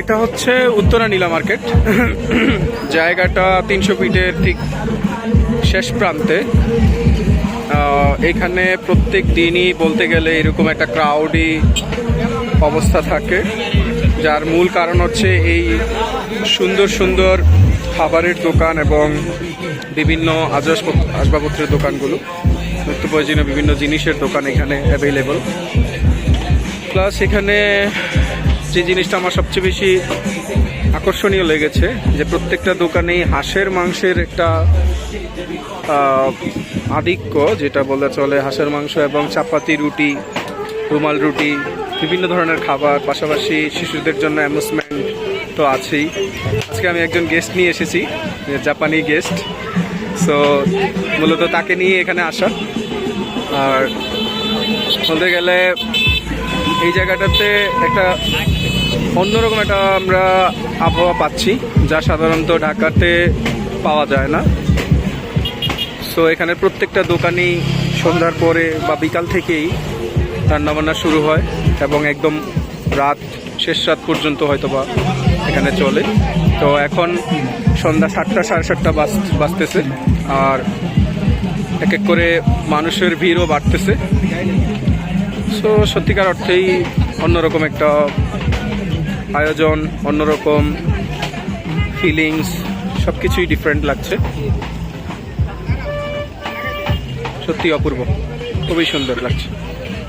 এটা হচ্ছে উত্তরা নীলা মার্কেট। জায়গাটা তিনশো ফিটের ঠিক শেষ প্রান্তে। এখানে প্রত্যেক দিনই বলতে গেলে এরকম একটা ক্রাউডি অবস্থা থাকে। যার মূল কারণ হচ্ছে এই সুন্দর সুন্দর খাবারের দোকান এবং বিভিন্ন আসবাবপত্র, আসবাবপত্রের দোকানগুলো। নিত্য প্রয়োজনীয় বিভিন্ন জিনিসের দোকান এখানে অ্যাভেলেবল প্লাস এখানে যে জিনিসটা আমার সবচেয়ে বেশি আকর্ষণীয় লেগেছে, যে প্রত্যেকটা দোকানেই হাঁসের মাংসের একটা আধিক্য, যেটা বলে চলে হাঁসের মাংস এবং চাপাতি, রুটি, রুমাল রুটি, বিভিন্ন ধরনের খাবার, পাশাপাশি শিশুদের জন্য অ্যামুজমেন্ট তো আছেই। আজকে আমি একজন গেস্ট নিয়ে এসেছি জাপানি গেস্ট সো মূলত তাকে নিয়ে এখানে আসা। আর বলতে গেলে এই জায়গাটাতে একটা অন্যরকম একটা আমরা আবহাওয়া পাচ্ছি, যা সাধারণত ঢাকাতে পাওয়া যায় না। সো এখানে প্রত্যেকটা দোকানই সন্ধ্যার পরে বা বিকাল থেকেই রান্নাবান্না শুরু হয় এবং একদম রাত, শেষ রাত পর্যন্ত হয়তো বা এখানে চলে। তো এখন সন্ধ্যা সাতটা, সাড়ে সাতটা বাজ, বাজতেছে। আর এক এক করে মানুষের ভিড়ও বাড়তেছে। সো সত্যিকার অর্থেই অন্যরকম একটা আয়োজন, অন্যরকম ফিলিংস সব কিছুই ডিফারেন্ট লাগছে। সত্যি অপূর্ব। খুবই সুন্দর লাগছে।